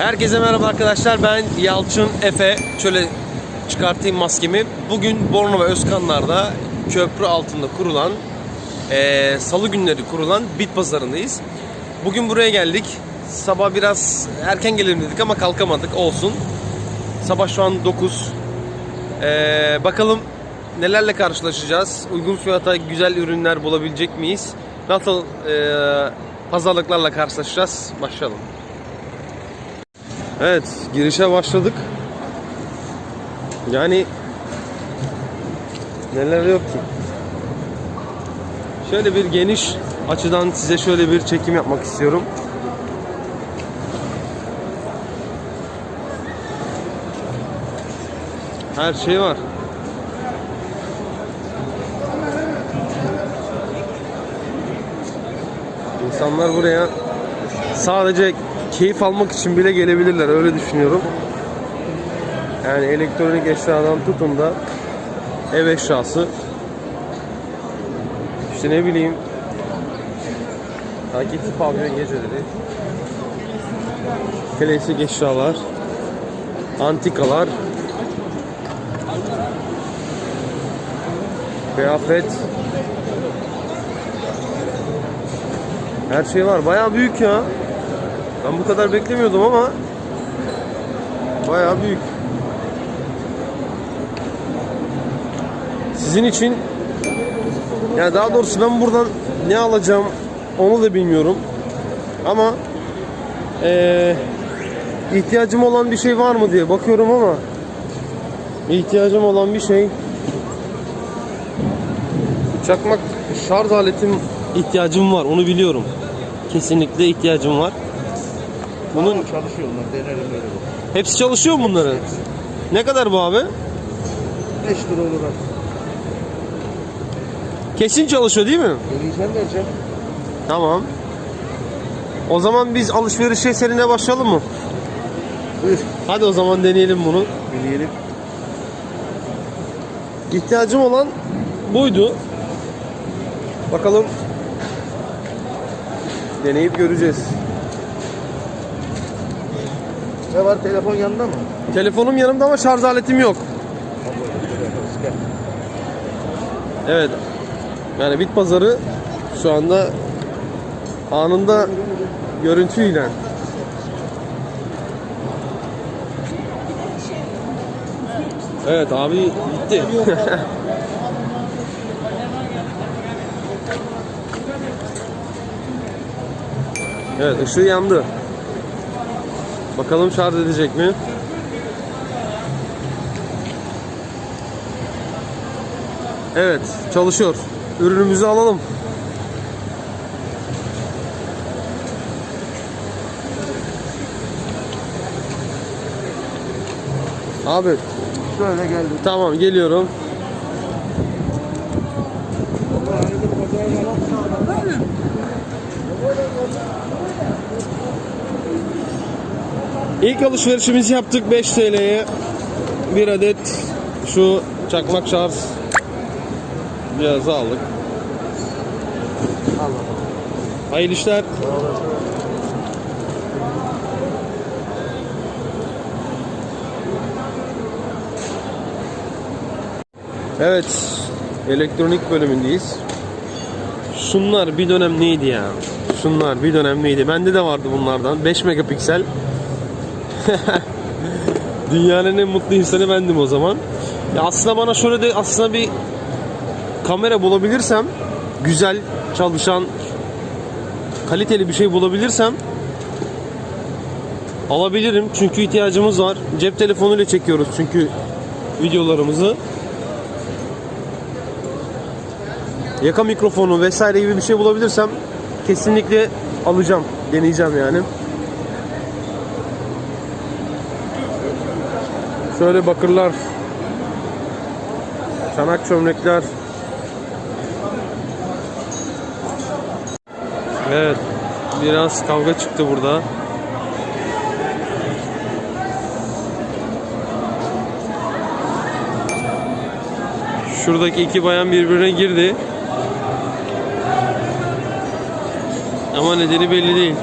Herkese merhaba arkadaşlar. Ben Yalçın Efe. Şöyle çıkartayım maskemi. Bugün Bornova Özkanlar'da köprü altında kurulan eee, salı günleri kurulan bit pazarındayız. Bugün buraya geldik. Sabah biraz erken gelelim dedik ama kalkamadık. Olsun. Sabah şu an 9. Eee, bakalım nelerle karşılaşacağız. Uygun fiyata güzel ürünler bulabilecek miyiz? Nasıl eee, pazarlıklarla karşılaşacağız? Başlayalım. Evet, girişe başladık. Yani neler yok ki. Şöyle bir geniş açıdan size şöyle bir çekim yapmak istiyorum. Her şey var. İnsanlar buraya sadece keyif almak için bile gelebilirler öyle düşünüyorum. Yani elektronik eşyadan tutun da ev eşyası işte ne bileyim Hakiki pavyon geceleri Klasik eşyalar Antikalar Kıyafet Her şey var. Bayağı büyük ya. Ben bu kadar beklemiyordum ama bayağı büyük. Sizin için yani daha doğrusu ben buradan ne alacağım onu da bilmiyorum. Ama eee ihtiyacım olan bir şey var mı diye bakıyorum ama ihtiyacım olan bir şey çakmak şarj aletim ihtiyacım var onu biliyorum. Kesinlikle ihtiyacım var. Bunun çalışıyor denerim öyle bu. hepsi çalışıyor mu bunların? Ne kadar bu abi? 5 lira olur abi. Kesin çalışıyor değil mi? Deneyeceğim vereceğim. Tamam. O zaman biz alışverişe seninle başlayalım mı? Buyur. Hadi o zaman deneyelim bunu. Deneyelim. İhtiyacım olan buydu. Bakalım. Deneyip göreceğiz. Ne var telefon yanında mı? Telefonum yanımda ama şarj aletim yok. Evet. Yani bit pazarı şu anda anında görüntüyle. Evet abi gitti. evet ışığı yandı. Bakalım şarj edecek mi? Evet çalışıyor. Ürünümüzü alalım. Abi Şöyle geldi. tamam geliyorum. İlk alışverişimizi yaptık 5 TL'ye. Bir adet şu çakmak şarj cihazı aldık. Hayırlı işler. Evet, elektronik bölümündeyiz. Şunlar bir dönem neydi ya? Şunlar bir dönem neydi? Bende de vardı bunlardan. 5 megapiksel. Dünyanın en mutlu insanı bendim o zaman. Ya aslında bana şöyle de aslında bir kamera bulabilirsem güzel çalışan kaliteli bir şey bulabilirsem alabilirim. Çünkü ihtiyacımız var. Cep telefonuyla çekiyoruz çünkü videolarımızı. Yaka mikrofonu vesaire gibi bir şey bulabilirsem kesinlikle alacağım. Deneyeceğim yani. Şöyle bakırlar. Çanak çömlekler. Evet. Biraz kavga çıktı burada. Şuradaki iki bayan birbirine girdi. Ama nedeni belli değil.